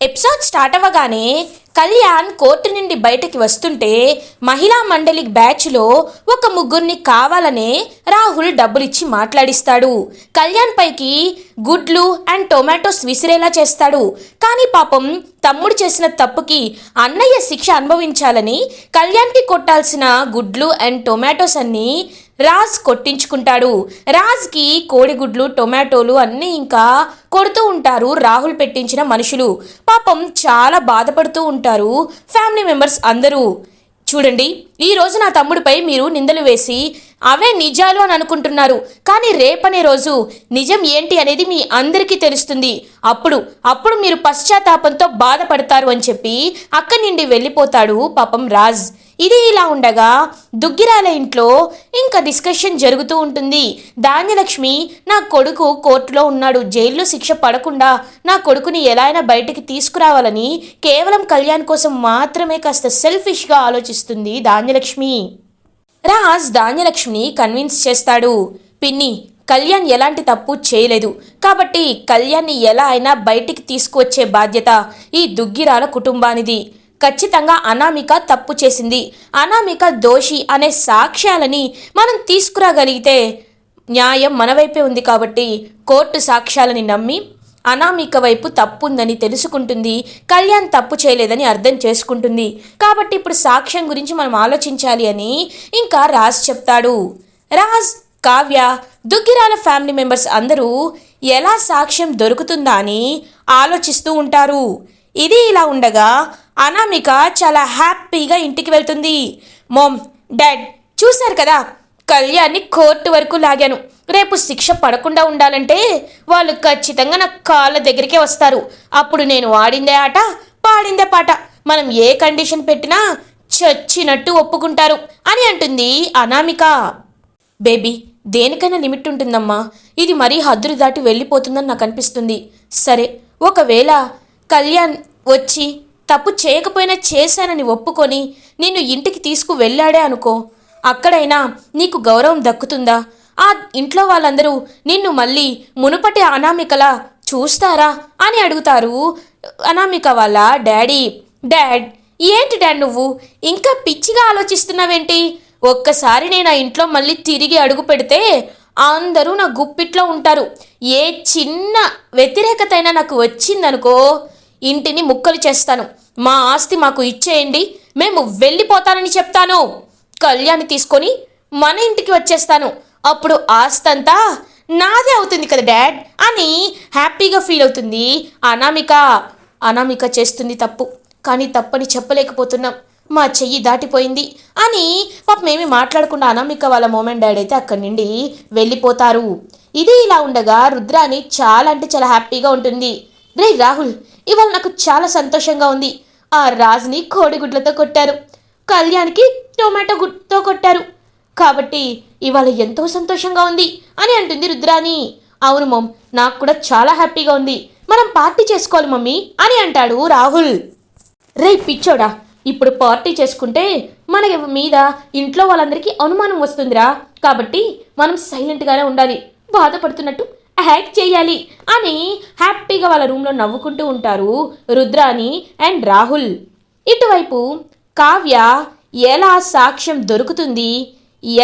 Episode start అవ్వగానే Kalyan court నుండి బయటకి వస్తుంటే మహిళా మండలి బ్యాచ్లో ఒక ముగ్గురిని కావాలనే రాహుల్ డబ్బులిచ్చి మాట్లాడిస్తాడు. కళ్యాణ్ పైకి గుడ్లు అండ్ టొమాటోస్ విసిరేలా చేస్తాడు. కానీ పాపం తమ్ముడు చేసిన తప్పుకి అన్నయ్య శిక్ష అనుభవించాలని కళ్యాణ్కి కొట్టాల్సిన గుడ్లు అండ్ టొమాటోస్ అన్నీ రాజ్ కొట్టించుకుంటాడు. రాజ్కి కోడిగుడ్లు టొమాటోలు అన్నీ ఇంకా కొడుతూ ఉంటారు రాహుల్ పెట్టించిన మనుషులు. పాపం చాలా బాధపడుతూ ఉంటారు ఫ్యామిలీ మెంబర్స్ అందరూ. చూడండి ఈ రోజు నా తమ్ముడిపై మీరు నిందలు వేసి అవే నిజాలు అని అనుకుంటున్నారు. కానీ రేపనే రోజు నిజం ఏంటి అనేది మీ అందరికీ తెలుస్తుంది. అప్పుడు అప్పుడు మీరు పశ్చాత్తాపంతో బాధపడతారు అని చెప్పి అక్కడి నుండి వెళ్ళిపోతాడు పాపం రాజ్. ఇది ఇలా ఉండగా దుగ్గిరాల ఇంట్లో ఇంకా డిస్కషన్ జరుగుతూ ఉంటుంది. ధాన్యలక్ష్మి నా కొడుకు కోర్టులో ఉన్నాడు. జైల్లో శిక్ష పడకుండా నా కొడుకుని ఎలా అయినా బయటికి తీసుకురావాలని కేవలం కళ్యాణ్ కోసం మాత్రమే కాస్త సెల్ఫిష్గా ఆలోచిస్తుంది ధాన్యలక్ష్మి. రాజ్ ధాన్యలక్ష్మిని కన్విన్స్ చేస్తాడు. పిన్ని కళ్యాణ్ ఎలాంటి తప్పు చేయలేదు. కాబట్టి కళ్యాణ్ని ఎలా అయినా బయటికి తీసుకువచ్చే బాధ్యత ఈ దుగ్గిరాల కుటుంబానిది. ఖచ్చితంగా అనామిక తప్పు చేసింది. అనామిక దోషి అనే సాక్ష్యాలని మనం తీసుకురాగలిగితే న్యాయం మన వైపే ఉంది కాబట్టి కోర్టు సాక్ష్యాలని నమ్మి అనామిక వైపు తప్పుందని తెలుసుకుంటుంది. కళ్యాణ్ తప్పు చేయలేదని అర్థం చేసుకుంటుంది. కాబట్టి ఇప్పుడు సాక్ష్యం గురించి మనం ఆలోచించాలి అని ఇంకా రాజ్ చెప్తాడు. రాజ్ కావ్య దుగ్గిరాల ఫ్యామిలీ మెంబర్స్ అందరూ ఎలా సాక్ష్యం దొరుకుతుందా అని ఆలోచిస్తూ ఉంటారు. ఇది ఇలా ఉండగా అనామిక చాలా హ్యాపీగా ఇంటికి వెళ్తుంది. మోమ్ డాడ్ చూశారు కదా? కళ్యాణ్ని కోర్టు వరకు లాగాను. రేపు శిక్ష పడకుండా ఉండాలంటే వాళ్ళు ఖచ్చితంగా నా కాళ్ళ దగ్గరికే వస్తారు. అప్పుడు నేను ఆడిందే ఆట పాడిందే పాట. మనం ఏ కండిషన్ పెట్టినా చచ్చినట్టు ఒప్పుకుంటారు అని అంటుంది అనామిక. బేబీ దేనికైనా లిమిట్ ఉంటుందమ్మా. ఇది మరీ హద్దులు దాటి వెళ్ళిపోతుందని నాకు అనిపిస్తుంది. సరే ఒకవేళ కళ్యాణ్ వచ్చి తప్పు చేయకపోయినా చేశానని ఒప్పుకొని నిన్ను ఇంటికి తీసుకు వెళ్ళాడే అనుకో. అక్కడైనా నీకు గౌరవం దక్కుతుందా? ఆ ఇంట్లో వాళ్ళందరూ నిన్ను మళ్ళీ మునుపటి అనామికలా చూస్తారా అని అడుగుతారు. అనామిక వాళ్ళ డాడీ డాడ్ ఏంటి డాడ్ నువ్వు? ఇంకా పిచ్చిగా ఆలోచిస్తున్నావేంటి? ఒక్కసారి నేను ఆ ఇంట్లో మళ్ళీ తిరిగి అడుగు పెడితే అందరూ నా గుప్పిట్లో ఉంటారు. ఏ చిన్న వ్యతిరేకత అయినా నాకు వచ్చిందనుకో ఇంటిని ముక్కలు చేస్తాను. మా ఆస్తి మాకు ఇచ్చేయండి. మేము వెళ్ళిపోతానని చెప్తాను. కళ్యాణి తీసుకొని మన ఇంటికి వచ్చేస్తాను. అప్పుడు ఆస్తి అంతా నాదే అవుతుంది కదా డాడ్? అని హ్యాపీగా ఫీల్ అవుతుంది అనామిక. అనామిక చేస్తుంది తప్పు. కానీ తప్పని చెప్పలేకపోతున్నాం. మా చెయ్యి దాటిపోయింది అని పాపం ఏమి మాట్లాడకుండా అనామిక వాళ్ళ మోమెంట్ డాడ్ అయితే అక్కడి నుండి వెళ్ళిపోతారు. ఇది ఇలా ఉండగా రుద్రాని చాలా అంటే చాలా హ్యాపీగా ఉంటుంది. రే రాహుల్ ఇవాళ నాకు చాలా సంతోషంగా ఉంది. ఆ రాజుని కోడిగుడ్లతో కొట్టారు. కళ్యాణ్కి టొమాటో గుడ్తో కొట్టారు. కాబట్టి ఇవాళ ఎంతో సంతోషంగా ఉంది అని అంటుంది రుద్రాని అవును మమ్ నాకు కూడా చాలా హ్యాపీగా ఉంది. మనం పార్టీ చేసుకోవాలి మమ్మీ అని అంటాడు రాహుల్. రే పిచ్చోడా ఇప్పుడు పార్టీ చేసుకుంటే మన మీద ఇంట్లో వాళ్ళందరికీ అనుమానం వస్తుందిరా. కాబట్టి మనం సైలెంట్గానే ఉండాలి. బాధపడుతున్నట్టు హ్యాక్ చేయాలి అని హ్యాపీగా వాళ్ళ రూమ్లో నవ్వుకుంటూ ఉంటారు రుద్రాని అండ్ రాహుల్. ఇటువైపు కావ్య ఎలా సాక్ష్యం దొరుకుతుంది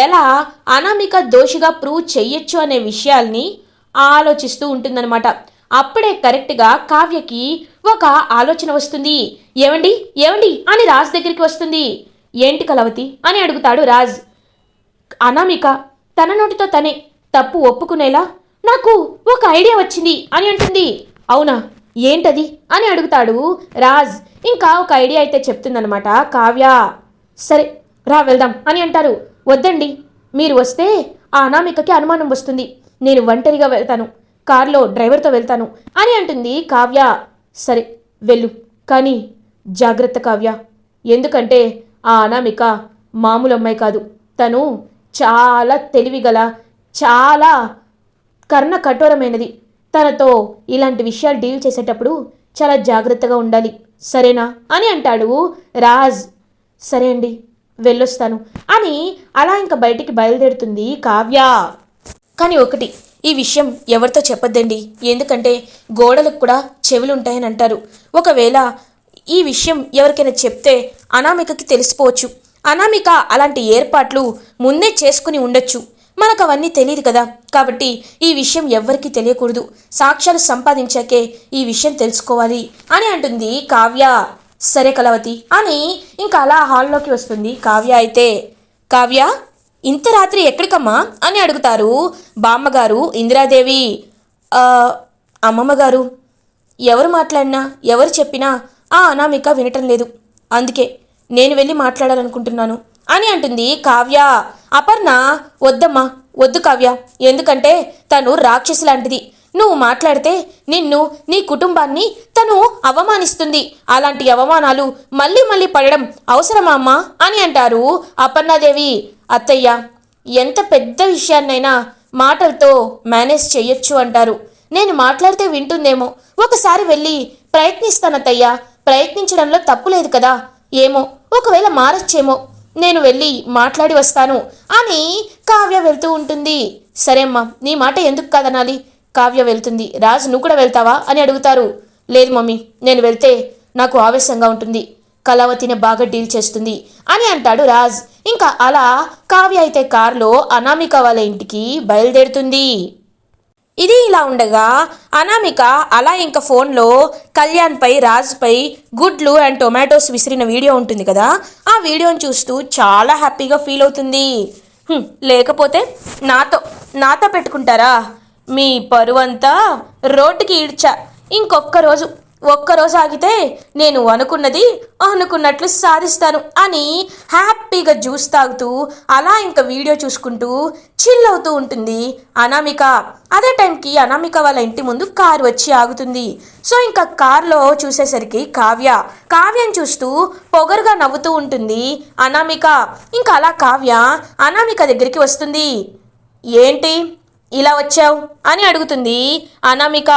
ఎలా అనామిక దోషిగా ప్రూవ్ చెయ్యొచ్చు అనే విషయాల్ని ఆలోచిస్తూ ఉంటుందన్నమాట. అప్పుడే కరెక్ట్గా కావ్యకి ఒక ఆలోచన వస్తుంది. ఏమండి ఏమండి అని రాజ్ దగ్గరికి వస్తుంది. ఏంటి కలవతి అని అడుగుతాడు రాజ్. అనామిక తన నోటితో తనే తప్పు ఒప్పుకునేలా నాకు ఒక ఐడియా వచ్చింది అని అంటుంది. అవునా? ఏంటది? అని అడుగుతాడు రాజ్. ఇంకా ఒక ఐడియా అయితే చెప్తుందనమాట కావ్య. సరే రా వెళ్దాం అని అంటారు. వద్దండి మీరు వస్తే ఆ అనామికకి అనుమానం వస్తుంది. నేను ఒంటరిగా వెళ్తాను కారులో డ్రైవర్తో వెళ్తాను అని అంటుంది కావ్య. సరే వెళ్ళు. కానీ జాగ్రత్త కావ్య. ఎందుకంటే ఆ అనామిక మామూలు అమ్మాయి కాదు. తను చాలా తెలివిగల చాలా కర్ణ కఠోరమైనది. తనతో ఇలాంటి విషయాలు డీల్ చేసేటప్పుడు చాలా జాగ్రత్తగా ఉండాలి. సరేనా? అని అంటాడు రాజ్. సరే అండి వెళ్ళొస్తాను. అని అలా ఇంకా బయటికి బయలుదేరుతుంది కావ్య. కానీ ఒకటి ఈ విషయం ఎవరితో చెప్పొద్దండి? ఎందుకంటే గోడలకు కూడా చెవులు ఉంటాయని అంటారు. ఒకవేళ ఈ విషయం ఎవరికైనా చెప్తే అనామికకి తెలిసిపోవచ్చు. అనామిక అలాంటి ఏర్పాట్లు ముందే చేసుకుని ఉండొచ్చు. మనకు అవన్నీ తెలియదు కదా. కాబట్టి ఈ విషయం ఎవ్వరికీ తెలియకూడదు. సాక్ష్యాలు సంపాదించాకే ఈ విషయం తెలుసుకోవాలి అని అంటుంది కావ్య. సరే కలవతి అని ఇంకా అలా హాల్లోకి వస్తుంది కావ్య అయితే. కావ్య ఇంత రాత్రి ఎక్కడికమ్మా అని అడుగుతారు బామ్మగారు ఇందిరాదేవి. అమ్మమ్మ గారు ఎవరు మాట్లాడినా ఎవరు చెప్పినా ఆ అనామిక వినటం లేదు. అందుకే నేను వెళ్ళి మాట్లాడాలనుకుంటున్నాను అని అంటుంది కావ్య. అపర్ణ వద్దమ్మా వద్దు కావ్య. ఎందుకంటే తను రాక్షసి లాంటిది నువ్వు మాట్లాడితే నిన్ను నీ కుటుంబాన్ని తను అవమానిస్తుంది. అలాంటి అవమానాలు మళ్ళీ మళ్ళీ పడడం అవసరమా అమ్మా? అని అంటారు అపర్ణాదేవి. అత్తయ్య ఎంత పెద్ద విషయాన్నైనా మాటలతో మేనేజ్ చెయ్యొచ్చు అంటారు. నేను మాట్లాడితే వింటుందేమో. ఒకసారి వెళ్ళి ప్రయత్నిస్తానత్తయ్యా. ప్రయత్నించడంలో తప్పు లేదు కదా. ఏమో ఒకవేళ మారచ్చేమో. నేను వెళ్ళి మాట్లాడి వస్తాను అని కావ్య వెళ్తూ ఉంటుంది. సరే అమ్మా నీ మాట ఎందుకు కాదనాలి? కావ్య వెళ్తుంది. రాజు నువ్వు కూడా వెళ్తావా? అని అడుగుతారు. లేదు మమ్మీ నేను వెళ్తే నాకు ఆవేశంగా ఉంటుంది. కళావతిని బాగా డీల్ చేస్తుంది అని అంటాడు రాజ్. ఇంకా అలా కావ్య అయితే కారులో అనామిక వాళ్ళ ఇంటికి బయలుదేరుతుంది. ఇది ఇలా ఉండగా అనామిక అలా ఇంకా ఫోన్లో కళ్యాణ్పై రాజ్పై గుడ్లు అండ్ టొమాటోస్ విసిరిన వీడియో ఉంటుంది కదా ఆ వీడియోని చూస్తూ చాలా హ్యాపీగా ఫీల్ అవుతుంది. లేకపోతే నాతో నాతో పెట్టుకుంటారా? మీ పరువంతా రోడ్డుకి ఈడ్చా. ఇంకొక్క రోజు ఒక్కరోజు ఆగితే నేను అనుకున్నది అనుకున్నట్లు సాధిస్తాను అని హ్యాపీగా జ్యూస్ తాగుతూ అలా ఇంకా వీడియో చూసుకుంటూ చిల్ అవుతూ ఉంటుంది. అనామిక అదే టైంకి అనామిక వాళ్ళ ఇంటి ముందు కారు వచ్చి ఆగుతుంది. సో ఇంకా కారులో చూసేసరికి కావ్య కావ్యం చూస్తూ పొగరుగా నవ్వుతూ ఉంటుంది. అనామిక ఇంకా అలా కావ్య అనామిక దగ్గరికి వస్తుంది. ఏంటి? ఇలా వచ్చావు? అని అడుగుతుంది అనామిక.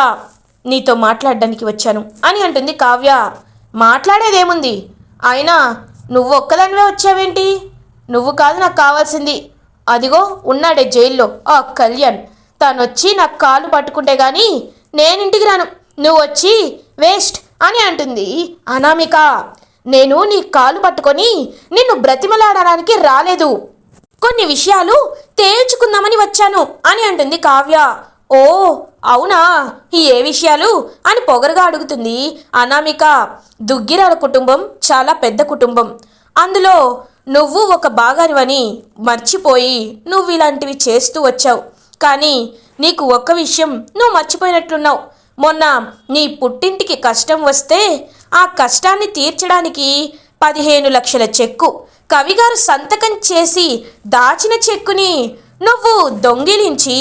నీతో మాట్లాడడానికి వచ్చాను. అని అంటుంది కావ్య. మాట్లాడేదేముంది? అయినా నువ్వు ఒక్కదానివే వచ్చావేంటి? నువ్వు కాదు నాకు కావాల్సింది. అదిగో ఉన్నాడే జైల్లో ఆ కళ్యాణ్. తను వచ్చి నాకు కాలు పట్టుకుంటే కానీ నేను ఇంటికి రాను. నువ్వు వచ్చి వేస్ట్ అని అంటుంది అనామిక. నేను నీ కాలు పట్టుకొని నిన్ను బ్రతిమలాడడానికి రాలేదు. కొన్ని విషయాలు తేల్చుకుందామని వచ్చాను అని అంటుంది కావ్య. ఓ అవునా? ఈ ఏ విషయాలు? అని పొగరుగా అడుగుతుంది అనామిక. దుగ్గిరాల కుటుంబం చాలా పెద్ద కుటుంబం. అందులో నువ్వు ఒక భాగానివని మర్చిపోయి నువ్వు ఇలాంటివి చేస్తూ వచ్చావు. కానీ నీకు ఒక్క విషయం నువ్వు మర్చిపోయినట్లున్నావు. మొన్న నీ పుట్టింటికి కష్టం వస్తే ఆ కష్టాన్ని తీర్చడానికి పదిహేను లక్షల చెక్కు. కవిగారు సంతకం చేసి దాచిన చెక్కుని నువ్వు దొంగిలించి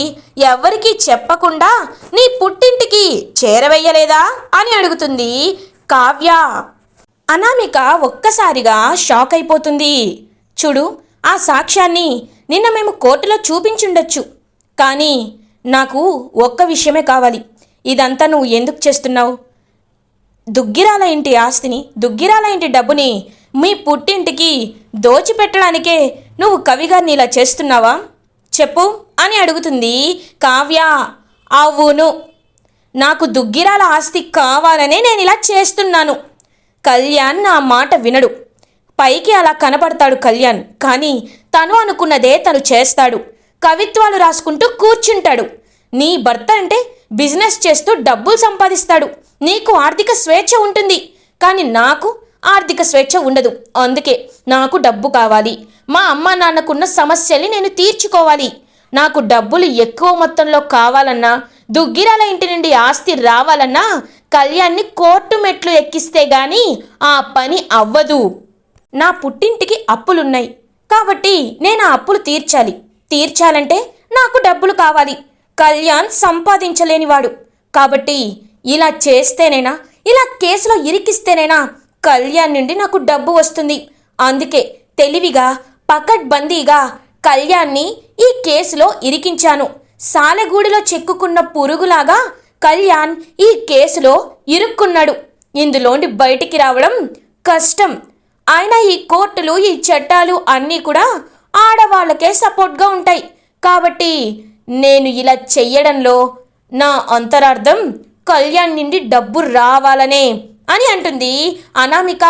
ఎవరికీ చెప్పకుండా నీ పుట్టింటికి చేరవేయలేదా? అని అడుగుతుంది కావ్య. అనామిక ఒక్కసారిగా షాక్ అయిపోతుంది. చూడు ఆ సాక్ష్యాన్ని నిన్న మేము కోర్టులో చూపించుండొచ్చు. కానీ నాకు ఒక్క విషయమే కావాలి. ఇదంతా నువ్వు ఎందుకు చేస్తున్నావు? దుగ్గిరాల ఇంటి ఆస్తిని దుగ్గిరాల ఇంటి డబ్బుని మీ పుట్టింటికి దోచిపెట్టడానికే నువ్వు కవిగారిని ఇలా చేస్తున్నావా? చెప్పు అని అడుగుతుంది కావ్య. అవును నాకు దుగ్గిరాల ఆస్తి కావాలనే నేను ఇలా చేస్తున్నాను. కళ్యాణ్ నా మాట వినడు. పైకి అలా కనపడతాడు కళ్యాణ్ కానీ తను అనుకున్నదే తను చేస్తాడు. కవిత్వాలు రాసుకుంటూ కూర్చుంటాడు. నీ భర్త అంటే బిజినెస్ చేస్తూ డబ్బులు సంపాదిస్తాడు. నీకు ఆర్థిక స్వేచ్ఛ ఉంటుంది కానీ నాకు ఆర్థిక స్వేచ్ఛ ఉండదు. అందుకే నాకు డబ్బు కావాలి. మా అమ్మ నాన్నకున్న సమస్యల్ని నేను తీర్చుకోవాలి. నాకు డబ్బులు ఎక్కువ మొత్తంలో కావాలన్నా దుగ్గిరాల ఇంటి నుండి ఆస్తి రావాలన్నా కళ్యాణ్ని కోర్టు మెట్లు ఎక్కిస్తే గాని ఆ పని అవ్వదు. నా పుట్టింటికి అప్పులున్నాయి. కాబట్టి నేను ఆ అప్పులు తీర్చాలి. తీర్చాలంటే నాకు డబ్బులు కావాలి. కళ్యాణ్ సంపాదించలేనివాడు. కాబట్టి ఇలా చేస్తేనేనా ఇలా కేసులో ఇరికిస్తేనేనా కళ్యాణ్ నుండి నాకు డబ్బు వస్తుంది. అందుకే తెలివిగా పకడ్బందీగా కళ్యాణ్ని ఈ కేసులో ఇరికించాను. సాలెగూడిలో చెక్కుకున్న పురుగులాగా కళ్యాణ్ ఈ కేసులో ఇరుక్కున్నాడు. ఇందులోండి బయటికి రావడం కష్టం. అయినా ఈ కోర్టులు ఈ చట్టాలు అన్నీ కూడా ఆడవాళ్ళకే సపోర్ట్గా ఉంటాయి. కాబట్టి నేను ఇలా చెయ్యడంలో నా అంతరార్థం కళ్యాణ్ నుండి డబ్బు రావాలనే అని అంటుంది. అనామిక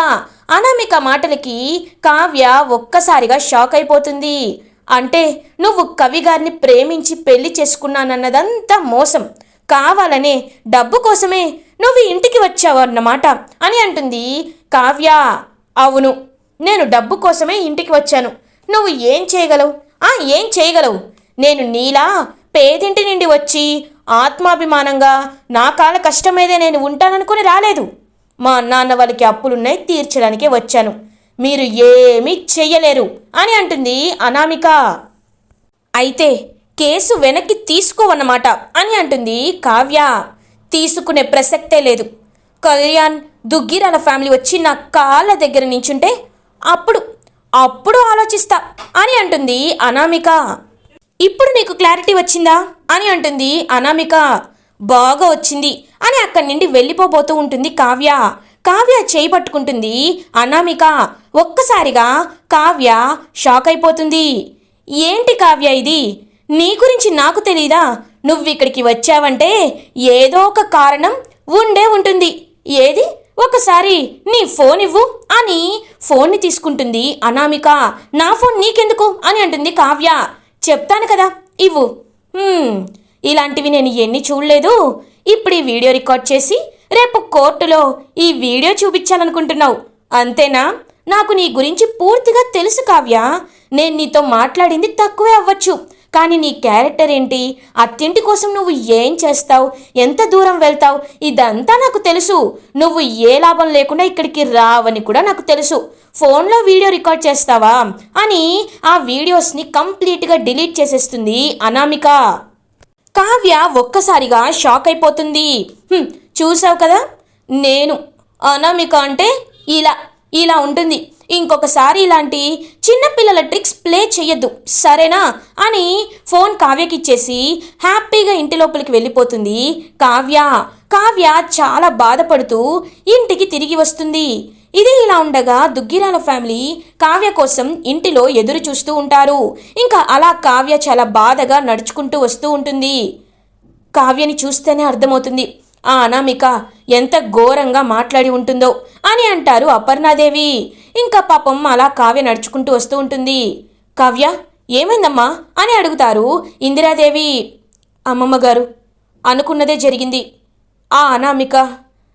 అనామిక మాటలకి కావ్య ఒక్కసారిగా షాక్ అయిపోతుంది. అంటే నువ్వు కవి గారిని ప్రేమించి పెళ్ళి చేసుకున్నానన్నదంతా మోసం. కావాలనే డబ్బు కోసమే నువ్వు ఇంటికి వచ్చావు అన్నమాట అని అంటుంది కావ్య. అవును నేను డబ్బు కోసమే ఇంటికి వచ్చాను. నువ్వు ఏం చేయగలవు? ఆ ఏం చేయగలవు? నేను నీలా పేదింటి నుండి వచ్చి ఆత్మాభిమానంగా నా కాల కష్టమేదే నేను ఉంటాననుకుని రాలేదు. మా నాన్న వాళ్ళకి అప్పులున్నాయి తీర్చడానికే వచ్చాను. మీరు ఏమీ చెయ్యలేరు అని అంటుంది అనామిక. అయితే కేసు వెనక్కి తీసుకోవన్నమాట అని అంటుంది కావ్య. తీసుకునే ప్రసక్తే లేదు. కళ్యాణ్ దుగ్గిరాల ఫ్యామిలీ వచ్చి నా కాళ్ళ దగ్గర నించుంటే అప్పుడు అప్పుడు ఆలోచిస్తా అని అంటుంది అనామిక. ఇప్పుడు నీకు క్లారిటీ వచ్చిందా అని అంటుంది అనామిక. బాగా వచ్చింది అని అక్కడి నుండి వెళ్ళిపోబోతూ ఉంటుంది కావ్య. కావ్య చేయి పట్టుకుంటుంది. అనామిక ఒక్కసారిగా కావ్య షాక్ అయిపోతుంది. ఏంటి కావ్య ఇది? నీ గురించి నాకు తెలీదా? నువ్వు ఇక్కడికి వచ్చావంటే ఏదో ఒక కారణం ఉండే ఉంటుంది. ఏది? ఒకసారి నీ ఫోన్ ఇవ్వు అని ఫోన్ని తీసుకుంటుంది అనామిక. నా ఫోన్ నీకెందుకు? అని అంటుంది కావ్య. చెప్తాను కదా ఇవ్వు. ఇలాంటివి నేను ఎన్ని చూడలేదు. ఇప్పుడు ఈ వీడియో రికార్డ్ చేసి రేపు కోర్టులో ఈ వీడియో చూపించాలనుకుంటున్నావు. అంతేనా? నాకు నీ గురించి పూర్తిగా తెలుసు కావ్య. నేను నీతో మాట్లాడింది తక్కువే అవ్వచ్చు. కానీ నీ క్యారెక్టర్ ఏంటి? అత్తింటి కోసం నువ్వు ఏం చేస్తావు? ఎంత దూరం వెళ్తావు? ఇదంతా నాకు తెలుసు. నువ్వు ఏ లాభం లేకుండా ఇక్కడికి రావని కూడా నాకు తెలుసు. ఫోన్లో వీడియో రికార్డ్ చేస్తావా? అని ఆ వీడియోస్ని కంప్లీట్గా డిలీట్ చేసేస్తుంది అనామిక. కావ్య ఒక్కసారిగా షాక్ అయిపోతుంది. చూసావు కదా? నేను అనామిక అంటే ఇలా ఇలా ఉంటుంది. ఇంకొకసారి ఇలాంటి చిన్నపిల్లల ట్రిక్స్ ప్లే చేయొద్దు సరేనా? అని ఫోన్ కావ్యకిచ్చేసి హ్యాపీగా ఇంటి లోపలికి వెళ్ళిపోతుంది కావ్య. కావ్య చాలా బాధపడుతూ ఇంటికి తిరిగి వస్తుంది. ఇది ఇలా ఉండగా దుగ్గిరాల ఫ్యామిలీ కావ్య కోసం ఇంటిలో ఎదురు చూస్తూ ఉంటారు. ఇంకా అలా కావ్య చాలా బాధగా నడుచుకుంటూ వస్తూ ఉంటుంది. కావ్యని చూస్తేనే అర్థమవుతుంది. ఆ అనామిక ఎంత ఘోరంగా మాట్లాడి ఉంటుందో అని అంటారు అపర్ణాదేవి. ఇంకా పాపం అలా కావ్య నడుచుకుంటూ వస్తూ ఉంటుంది. కావ్య ఏమైందమ్మా? అని అడుగుతారు ఇందిరాదేవి. అమ్మమ్మ గారు అనుకున్నదే జరిగింది. ఆ అనామిక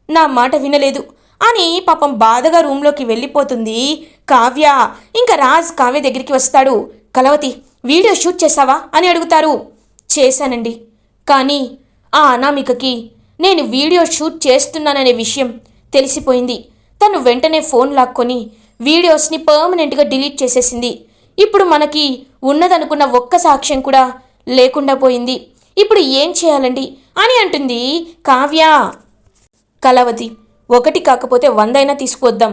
నా మాట వినలేదు. అని పాపం బాధగా రూమ్లోకి వెళ్ళిపోతుంది కావ్య. ఇంకా రాజ్ కావ్య దగ్గరికి వస్తాడు. కలవతి వీడియో షూట్ చేసావా? అని అడుగుతారు. చేశానండి. కానీ ఆ అనామికకి నేను వీడియో షూట్ చేస్తున్నాననే విషయం తెలిసిపోయింది. తను వెంటనే ఫోన్ లాక్కొని వీడియోస్ని పర్మనెంట్గా డిలీట్ చేసేసింది. ఇప్పుడు మనకి ఉన్నదనుకున్న ఒక్క సాక్ష్యం కూడా లేకుండా పోయింది. ఇప్పుడు ఏం చేయాలండి? అని అంటుంది కావ్య. కలవతి ఒకటి కాకపోతే వందైనా తీసుకువద్దాం.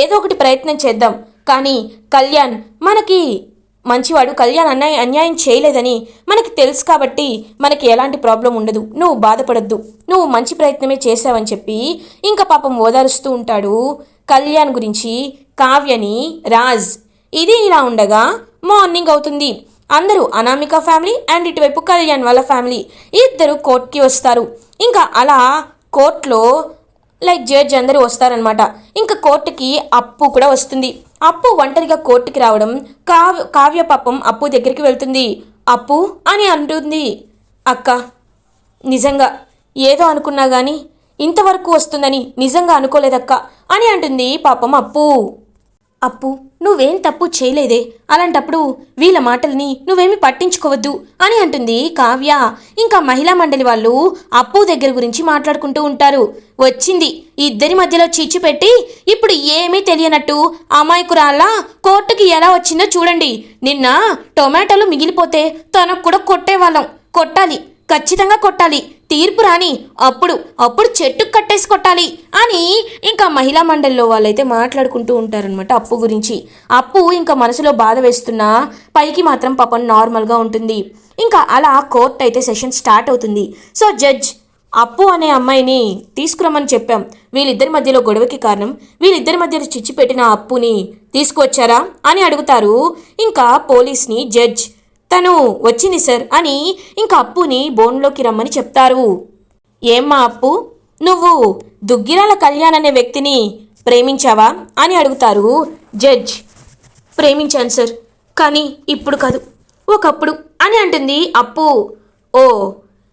ఏదో ఒకటి ప్రయత్నం చేద్దాం. కానీ కళ్యాణ్ మనకి మంచివాడు కళ్యాణ్ అన్యాయం అన్యాయం చేయలేదని మనకి తెలుసు కాబట్టి మనకి ఎలాంటి ప్రాబ్లం ఉండదు. నువ్వు బాధపడద్దు. నువ్వు మంచి ప్రయత్నమే చేసావని చెప్పి ఇంకా పాపం ఓదారుస్తూ ఉంటాడు కళ్యాణ్ గురించి కావ్యని రాజ్. ఇది ఇలా ఉండగా మార్నింగ్ అవుతుంది. అందరూ అనామిక ఫ్యామిలీ అండ్ ఇటువైపు కళ్యాణ్ వాళ్ళ ఫ్యామిలీ. ఇద్దరు కోర్ట్కి వస్తారు. ఇంకా అలా కోర్టులో లైక్ జడ్జ్ అందరూ వస్తారనమాట ఇంకా కోర్టుకి అప్పు కూడా వస్తుంది. అప్పు ఒంటరిగా కోర్టుకి రావడం కావ్య కావ్య పాపం అప్పు దగ్గరికి వెళ్తుంది. అప్పు అని అంటుంది. అక్క నిజంగా ఏదో అనుకున్నా కానీ ఇంతవరకు వస్తుందని నిజంగా అనుకోలేదక్క అని అంటుంది పాపం అప్పు. అప్పు నువ్వేం తప్పు చేయలేదే. అలాంటప్పుడు వీళ్ళ మాటల్ని నువ్వేమి పట్టించుకోవద్దు అని అంటుంది కావ్య. ఇంకా మహిళా మండలి వాళ్ళు అప్పు దగ్గర గురించి మాట్లాడుకుంటూ ఉంటారు. వచ్చింది. ఇద్దరి మధ్యలో చిచ్చు పెట్టి ఇప్పుడు ఏమీ తెలియనట్టు అమాయకురాల్లా కోర్టుకి ఎలా వచ్చిందో చూడండి. నిన్న టొమాటోలు మిగిలిపోతే తనకు కూడా కొట్టేవాళ్ళం. కొట్టాలి. ఖచ్చితంగా కొట్టాలి. తీర్పు రాని అప్పుడు అప్పుడు చెట్టుకు కట్టేసి కొట్టాలి అని ఇంకా మహిళా మండలిలో వాళ్ళైతే మాట్లాడుకుంటూ ఉంటారనమాట అప్పు గురించి. అప్పు ఇంకా మనసులో బాధ వేస్తున్నా పైకి మాత్రం పాపం నార్మల్గా ఉంటుంది. ఇంకా అలా కోర్ట్ అయితే సెషన్ స్టార్ట్ అవుతుంది. సో జడ్జ్ అప్పు అనే అమ్మాయిని తీసుకురమ్మని చెప్పాం. వీళ్ళిద్దరి మధ్యలో గొడవకి కారణం వీళ్ళిద్దరి మధ్యలో చిచ్చి పెట్టిన అప్పుని తీసుకొచ్చారా అని అడుగుతారు. ఇంకా పోలీస్ని జడ్జ్ తను వచ్చింది సార్ అని ఇంకా అప్పుని బోన్లోకి రమ్మని చెప్తారు. ఏమ్మా అప్పు నువ్వు దుగ్గిరాల కళ్యాణ్ అనే వ్యక్తిని ప్రేమించావా అని అడుగుతారు జడ్జ్. ప్రేమించాను సార్ కానీ ఇప్పుడు కాదు ఒకప్పుడు అని అంటుంది అప్పు. ఓ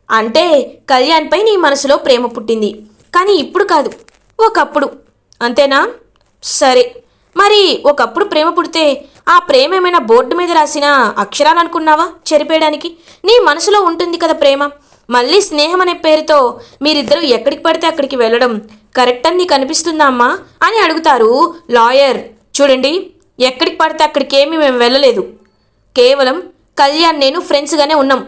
అంటే కళ్యాణ్పై నీ మనసులో ప్రేమ పుట్టింది కానీ ఇప్పుడు కాదు ఒకప్పుడు. అంతేనా? సరే మరి ఒకప్పుడు ప్రేమ పుడితే ఆ ప్రేమ ఏమైనా బోర్డు మీద రాసిన అక్షరాలు అనుకున్నావా చెరిపేయడానికి. నీ మనసులో ఉంటుంది కదా ప్రేమ. మళ్ళీ స్నేహం అనే పేరుతో మీరిద్దరూ ఎక్కడికి పడితే అక్కడికి వెళ్ళడం కరెక్ట్ అని నీకు అనిపిస్తుందా అమ్మా? అని అడుగుతారు లాయర్. చూడండి ఎక్కడికి పడితే అక్కడికి ఏమి మేము వెళ్ళలేదు. కేవలం కళ్యాణ్ నేను ఫ్రెండ్స్గానే ఉన్నాం.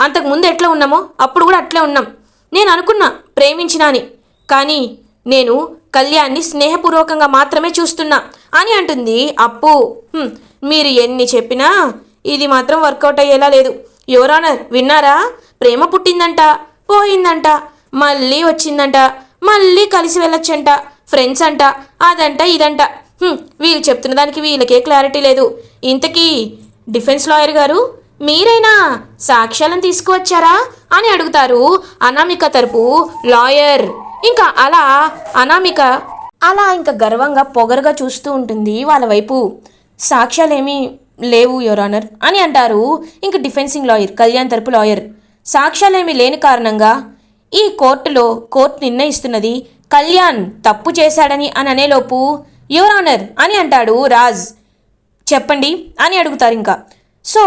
అంతకు ముందు ఎట్లా ఉన్నామో అప్పుడు కూడా అట్లే ఉన్నాం. నేను అనుకున్నా ప్రేమించినా అని. కానీ నేను కళ్యాణ్ని స్నేహపూర్వకంగా మాత్రమే చూస్తున్నా అని అంటుంది. అప్పు మీరు ఎన్ని చెప్పినా ఇది మాత్రం వర్కౌట్ అయ్యేలా లేదు. యువరానర్ విన్నారా? ప్రేమ పుట్టిందంట పోయిందంట మళ్ళీ వచ్చిందంట మళ్ళీ కలిసి వెళ్ళొచ్చంట ఫ్రెండ్స్ అంట అదంట ఇదంట. వీళ్ళు చెప్తున్న దానికి వీళ్ళకే క్లారిటీ లేదు. ఇంతకీ డిఫెన్స్ లాయర్ గారు మీరైనా సాక్ష్యాలను తీసుకువచ్చారా? అని అడుగుతారు. అనామిక తరపు లాయర్. ఇంకా అలా అనామిక అలా ఇంకా గర్వంగా పొగరుగా చూస్తూ ఉంటుంది వాళ్ళ వైపు. సాక్ష్యాలేమీ లేవు యువర్ ఆనర్ అని అంటారు ఇంక డిఫెన్సింగ్ లాయర్ కళ్యాణ్ తరపు లాయర్. సాక్ష్యాలేమీ లేని కారణంగా ఈ కోర్టులో కోర్టు నిర్ణయిస్తున్నది కళ్యాణ్ తప్పు చేశాడని అని అనేలోపు యువర్ ఆనర్ అని అంటాడు రాజ్. చెప్పండి అని అడుగుతారు ఇంకా. సో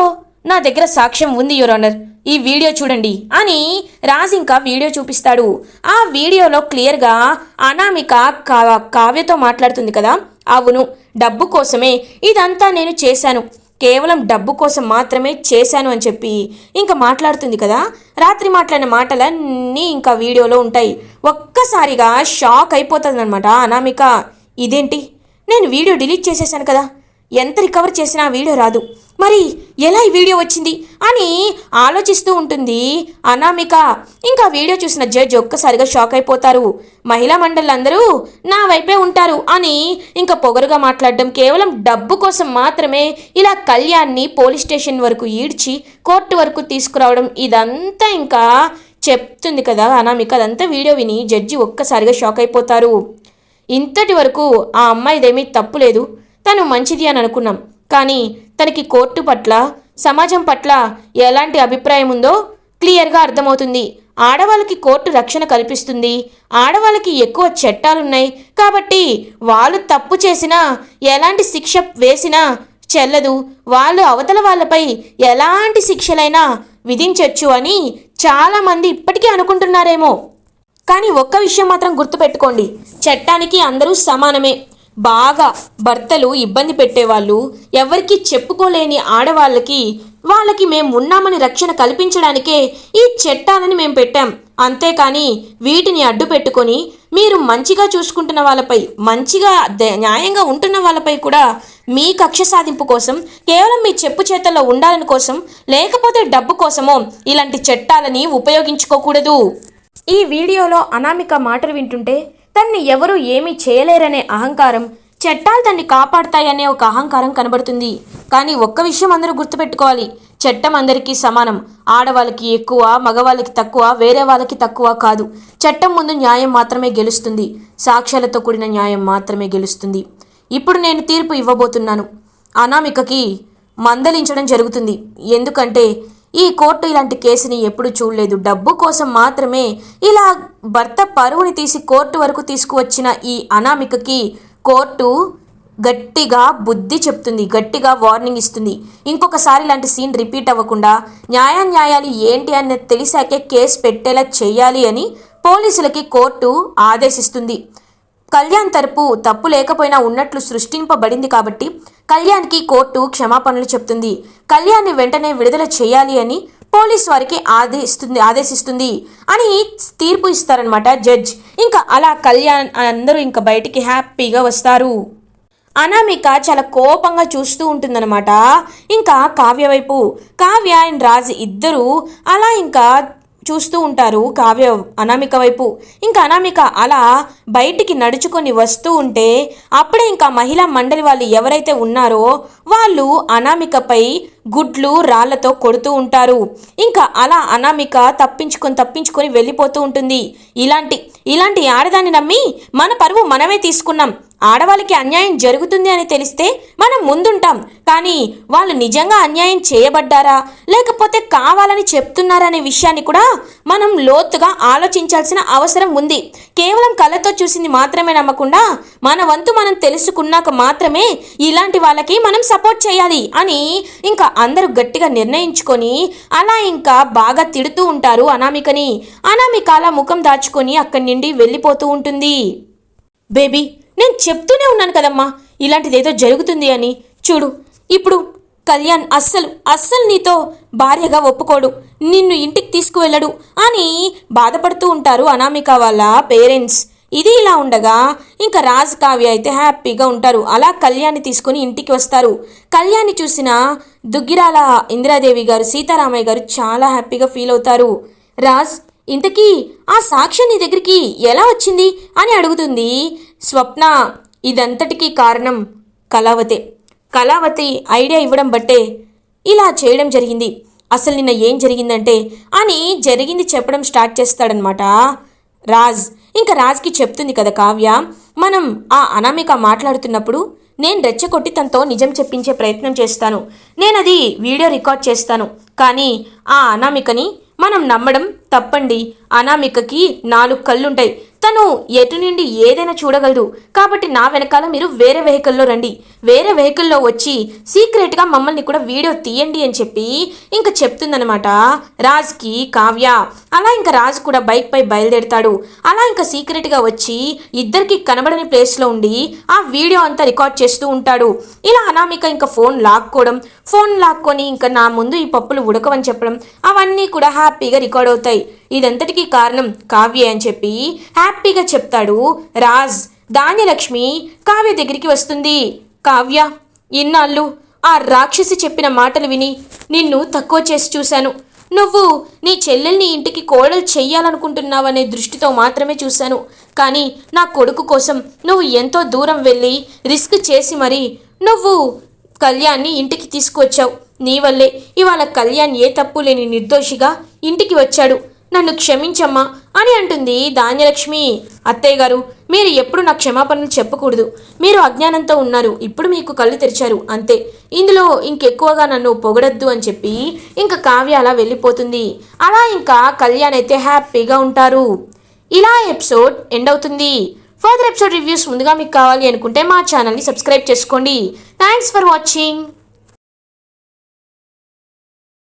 నా దగ్గర సాక్ష్యం ఉంది యువర్ ఆనర్ ఈ వీడియో చూడండి అని రాజ్ ఇంకా వీడియో చూపిస్తాడు. ఆ వీడియోలో క్లియర్గా అనామిక కా- కావ్యతో మాట్లాడుతుంది కదా? అవును డబ్బు కోసమే. ఇదంతా నేను చేశాను. కేవలం డబ్బు కోసం మాత్రమే చేశాను అని చెప్పి ఇంకా మాట్లాడుతుంది కదా? రాత్రి మాట్లాడిన మాటలన్నీ ఇంకా వీడియోలో ఉంటాయి. ఒక్కసారిగా షాక్ అయిపోతుంది అనమాట అనామిక. ఇదేంటి? నేను వీడియో డిలీట్ చేసేసాను కదా? ఎంత రికవర్ చేసినా వీడియో రాదు. మరి ఎలా ఈ వీడియో వచ్చింది? అని ఆలోచిస్తూ ఉంటుంది అనామిక. ఇంకా వీడియో చూసిన జడ్జ్ ఒక్కసారిగా షాక్ అయిపోతారు. మహిళా మండలందరూ నా వైపే ఉంటారు అని ఇంకా పొగరుగా మాట్లాడడం కేవలం డబ్బు కోసం మాత్రమే ఇలా కళ్యాణ్ని పోలీస్ స్టేషన్ వరకు ఈడ్చి కోర్టు వరకు తీసుకురావడం ఇదంతా ఇంకా చెప్తుంది కదా అనామిక. అదంతా వీడియో విని జడ్జి ఒక్కసారిగా షాక్ అయిపోతారు. ఇంతటి వరకు ఆ అమ్మాయిదేమీ తప్పు లేదు. తను మంచిది అని అనుకున్నాం. కానీ తనకి కోర్టు పట్ల సమాజం పట్ల ఎలాంటి అభిప్రాయం ఉందో క్లియర్గా అర్థమవుతుంది. ఆడవాళ్ళకి కోర్టు రక్షణ కల్పిస్తుంది. ఆడవాళ్ళకి ఎక్కువ చట్టాలున్నాయి కాబట్టి వాళ్ళు తప్పు చేసినా ఎలాంటి శిక్ష వేసినా చెల్లదు. వాళ్ళు అవతల వాళ్ళపై ఎలాంటి శిక్షలైనా విధించవచ్చు అని చాలామంది ఇప్పటికీ అనుకుంటున్నారేమో. కానీ ఒక్క విషయం మాత్రం గుర్తుపెట్టుకోండి. చట్టానికి అందరూ సమానమే. బాగా భర్తలు ఇబ్బంది పెట్టేవాళ్ళు ఎవరికి చెప్పుకోలేని ఆడవాళ్ళకి వాళ్ళకి మేము ఉన్నామని రక్షణ కల్పించడానికే ఈ చట్టాలని మేము పెట్టాం. అంతేకాని వీటిని అడ్డు పెట్టుకొని మీరు మంచిగా చూసుకుంటున్న వాళ్ళపై మంచిగా న్యాయంగా ఉంటున్న వాళ్ళపై కూడా మీ కక్ష సాధింపు కోసం కేవలం మీ చెప్పు చేతల్లో ఉండాలని కోసం లేకపోతే డబ్బు కోసమో ఇలాంటి చట్టాలని ఉపయోగించుకోకూడదు. ఈ వీడియోలో అనామిక మాటలు వింటుంటే తన్ని ఎవరు ఏమీ చేయలేరనే అహంకారం చట్టాలు తన్ని కాపాడతాయనే ఒక అహంకారం కనబడుతుంది. కానీ ఒక్క విషయం అందరూ గుర్తుపెట్టుకోవాలి. చట్టం అందరికీ సమానం. ఆడవాళ్ళకి ఎక్కువ మగవాళ్ళకి తక్కువ వేరే వాళ్ళకి తక్కువ కాదు. చట్టం ముందు న్యాయం మాత్రమే గెలుస్తుంది. సాక్ష్యాలతో కూడిన న్యాయం మాత్రమే గెలుస్తుంది. ఇప్పుడు నేను తీర్పు ఇవ్వబోతున్నాను. అనామికకి మందలించడం జరుగుతుంది. ఎందుకంటే ఈ కోర్టు ఇలాంటి కేసుని ఎప్పుడు చూడలేదు. డబ్బు కోసం మాత్రమే ఇలా భర్త పరువుని తీసి కోర్టు వరకు తీసుకువచ్చిన ఈ అనామికకి కోర్టు గట్టిగా బుద్ధి చెప్తుంది గట్టిగా వార్నింగ్ ఇస్తుంది. ఇంకొకసారి ఇలాంటి సీన్ రిపీట్ అవ్వకుండా న్యాయ న్యాయాలు ఏంటి అన్నది తెలిసాకే కేసు పెట్టేలా చేయాలి అని పోలీసులకి కోర్టు ఆదేశిస్తుంది. కళ్యాణ్ తరపు తప్పు లేకపోయినా ఉన్నట్లు సృష్టింపబడింది కాబట్టి కళ్యాణ్కి కోర్టు క్షమాపణలు చెప్తుంది. కళ్యాణ్ని వెంటనే విడుదల చేయాలి అని పోలీస్ వారికి ఆదేశిస్తుంది ఆదేశిస్తుంది అని తీర్పు ఇస్తారనమాట జడ్జ్. ఇంకా అలా కళ్యాణ్ అందరూ ఇంకా బయటికి హ్యాపీగా వస్తారు. అనామిక చాలా కోపంగా చూస్తూ ఉంటుందన్నమాట. ఇంకా కావ్య వైపు కావ్య అండ్ రాజ్ ఇద్దరు అలా ఇంకా చూస్తూ ఉంటారు కావ్య అనామిక వైపు. ఇంకా అనామిక అలా బయటికి నడుచుకొని వస్తూ ఉంటే అప్పుడే ఇంకా మహిళా మండలి వాళ్ళు ఎవరైతే ఉన్నారో వాళ్ళు అనామికపై గుడ్లు రాళ్ళతో కొడుతూ ఉంటారు. ఇంకా అలా అనామిక తప్పించుకొని తప్పించుకొని వెళ్ళిపోతూ ఉంటుంది. ఇలాంటి ఇలాంటి ఆడదాన్ని నమ్మి మన పరువు మనమే తీసుకున్నాం. ఆడవాళ్ళకి అన్యాయం జరుగుతుంది అని తెలిస్తే మనం ముందుంటాం. కానీ వాళ్ళు నిజంగా అన్యాయం చేయబడ్డారా? లేకపోతే కావాలని చెప్తున్నారా అనే విషయాన్ని కూడా మనం లోతుగా ఆలోచించాల్సిన అవసరం ఉంది. కేవలం కళ్ళతో చూసింది మాత్రమే నమ్మకుండా మన వంతు మనం తెలుసుకున్నాక మాత్రమే ఇలాంటి వాళ్ళకి మనం సపోర్ట్ చేయాలి అని ఇంకా అందరూ గట్టిగా నిర్ణయించుకొని అలా ఇంకా బాగా తిడుతూ ఉంటారు అనామికని. అనామిక అలా ముఖం దాచుకొని అక్కడి నుండి వెళ్ళిపోతూ ఉంటుంది. బేబీ నేను చెప్తూనే ఉన్నాను కదమ్మా ఇలాంటిదేదో జరుగుతుంది అని. చూడు ఇప్పుడు కళ్యాణ్ అస్సలు అస్సలు నీతో భార్యగా ఒప్పుకోడు. నిన్ను ఇంటికి తీసుకువెళ్ళడు అని బాధపడుతూ ఉంటారు అనామిక వాళ్ళ పేరెంట్స్. ఇది ఇలా ఉండగా ఇంకా రాజ్ కావ్య అయితే హ్యాపీగా ఉంటారు. అలా కళ్యాణి తీసుకొని ఇంటికి వస్తారు. కళ్యాణి చూసిన దుగ్గిరాల ఇందిరాదేవి గారు సీతారామయ్య గారు చాలా హ్యాపీగా ఫీల్ అవుతారు. రాజ్ ఇంతకీ ఆ సాక్ష్యం నీ దగ్గరికి ఎలా వచ్చింది అని అడుగుతుంది స్వప్న ఇదంతటికీ కారణం కళావతే. కళావతి ఐడియా ఇవ్వడం బట్టే ఇలా చేయడం జరిగింది. అసలు నిన్న ఏం జరిగిందంటే అని జరిగింది చెప్పడం స్టార్ట్ చేస్తాడనమాట రాజ్. ఇంకా రాజ్కి చెప్తుంది కదా కావ్య మనం ఆ అనామిక మాట్లాడుతున్నప్పుడు నేను రెచ్చగొట్టి తనతో నిజం చెప్పించే ప్రయత్నం చేస్తాను. నేను అది వీడియో రికార్డ్ చేస్తాను. కానీ ఆ అనామికని మనం నమ్మడం తప్పండి. అనామికకి నాలుగు కళ్ళుంటాయి. తను ఎటు నుండి ఏదైనా చూడగలదు. కాబట్టి నా వెనకాల మీరు వేరే వెహికల్లో రండి. వేరే వెహికల్లో వచ్చి సీక్రెట్గా మమ్మల్ని కూడా వీడియో తీయండి అని చెప్పి ఇంకా చెప్తుందనమాట రాజ్కి కావ్య. అలా ఇంకా రాజ్ కూడా బైక్పై బయలుదేరుతాడు. అలా ఇంకా సీక్రెట్గా వచ్చి ఇద్దరికి కనబడని ప్లేస్లో ఉండి ఆ వీడియో అంతా రికార్డ్ చేస్తూ ఉంటాడు. ఇలా అనామిక ఇంకా ఫోన్ లాక్కోవడం ఫోన్ లాక్కొని ఇంకా నా ముందు ఈ పప్పులు ఉడకవని చెప్పడం అవన్నీ కూడా హ్యాపీగా రికార్డ్ అవుతాయి. ఇదంతటికీ కారణం కావ్య అని చెప్పి హ్యాపీగా చెప్తాడు రాజ్. ధాన్యలక్ష్మి కావ్య దగ్గరికి వస్తుంది. కావ్య ఇన్నాళ్ళు ఆ రాక్షసి చెప్పిన మాటలు విని నిన్ను తక్కువ చేసి చూశాను. నువ్వు నీ చెల్లెల్ని ఇంటికి కోడలు చెయ్యాలనుకుంటున్నావనే దృష్టితో మాత్రమే చూశాను. కానీ నా కొడుకు కోసం నువ్వు ఎంతో దూరం వెళ్ళి రిస్క్ చేసి మరి నువ్వు కళ్యాణ్ని ఇంటికి తీసుకువచ్చావు. నీ వల్లే ఇవాళ కళ్యాణ్ ఏ తప్పు లేని నిర్దోషిగా ఇంటికి వచ్చాడు. నన్ను క్షమించమ్మా అని అంటుంది ధాన్యలక్ష్మి. అత్తయ్య గారు మీరు ఎప్పుడు నా క్షమాపణలు చెప్పకూడదు. మీరు అజ్ఞానంతో ఉన్నారు ఇప్పుడు మీకు కళ్ళు తెరిచారు అంతే. ఇందులో ఇంకెక్కువగా నన్ను పొగడద్దు అని చెప్పి ఇంకా కావ్య అలా వెళ్ళిపోతుంది. అలా ఇంకా కళ్యాణ్ అయితే హ్యాపీగా ఉంటారు. ఇలా ఎపిసోడ్ ఎండ్ అవుతుంది. ఫర్దర్ ఎపిసోడ్ రివ్యూస్ ముందుగా మీకు కావాలి అనుకుంటే మా ఛానల్ని సబ్స్క్రైబ్ చేసుకోండి. Thanks for watching.